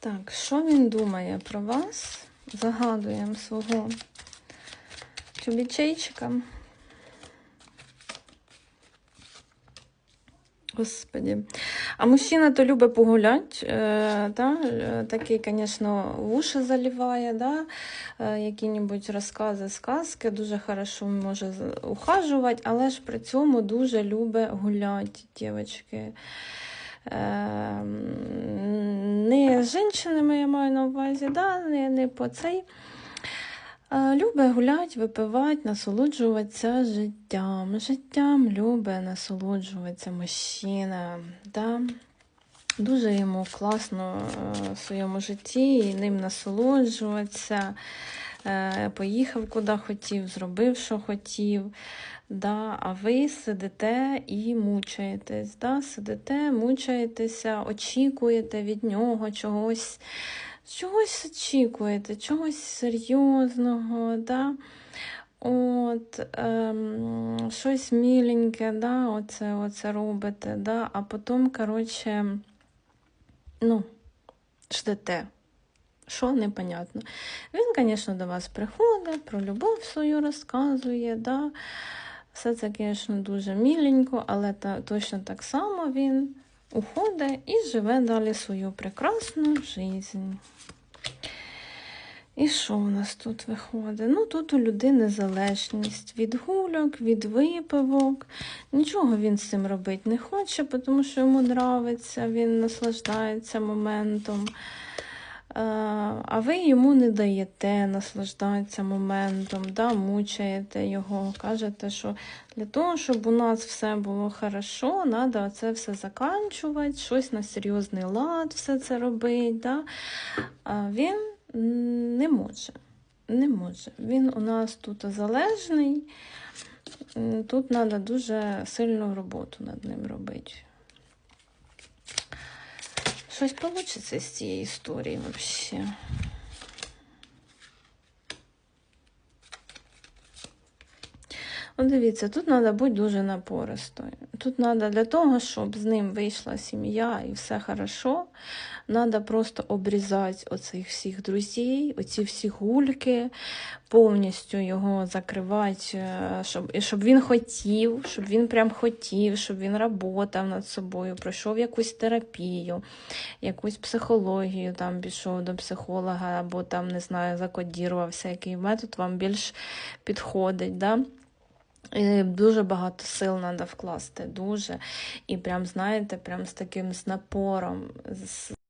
Так, що він думає про вас? Загадуємо свого чобічейчика. Господи. А мужчина то любить погулять, е, да? е, такий, звісно, уші заливає, да? е, які-небудь розкази, сказки, дуже хорошо може ухажувати, але ж при цьому дуже любить гуляти, дівчатки. Е, з жінками я маю на увазі, да? не, не по цей. Любе гулять, випивати, насолоджуватися життям. Життям любе насолоджуватися мужчина. Да? Дуже йому класно е, в своєму житті і ним насолоджуватися. Е, Поїхав куди хотів, зробив, що хотів. Да? А ви сидите і мучаєтесь. Да? Сидите, мучаєтеся, очікуєте від нього чогось чогось очікуєте, чогось серйозного, да? От, ем, щось міленьке, да? оце, оце робите, да? а потім, коротше, ну, ждете. Що непонятно. Він, звісно, до вас приходить, про любов свою розказує, да? все це, звісно, дуже міленько, але та, точно так само він уходить і живе далі свою прекрасну життя. І що у нас тут виходить? Ну, тут у людини залежність від гульок, від випивок. Нічого він з цим робити не хоче, тому що йому подобається, він наслаждається моментом. Е, А ви йому не даєте наслаждатися моментом, да, мучаєте його, кажете, що для того, щоб у нас все було хорошо, треба це все заканчувати, щось на серйозний лад, все це робити. Да? А він не може. Не може. Він у нас тут залежний. Тут треба дуже сильну роботу над ним робити. Щось вийде з цієї історії взагалі. От дивіться, тут треба бути дуже напористою. Тут треба для того, щоб з ним вийшла сім'я і все хорошо, треба просто обрізати оцих всіх друзів, оці всі гульки, повністю його закривати, е, щоб, і щоб він хотів, щоб він прям хотів, щоб він працював над собою, пройшов якусь терапію, якусь психологію, там пішов до психолога, або там, не знаю, закодірувався, який метод вам більш підходить. Да? І Дуже багато сил треба вкласти, дуже. І прям, знаєте, прям з таким з напором, з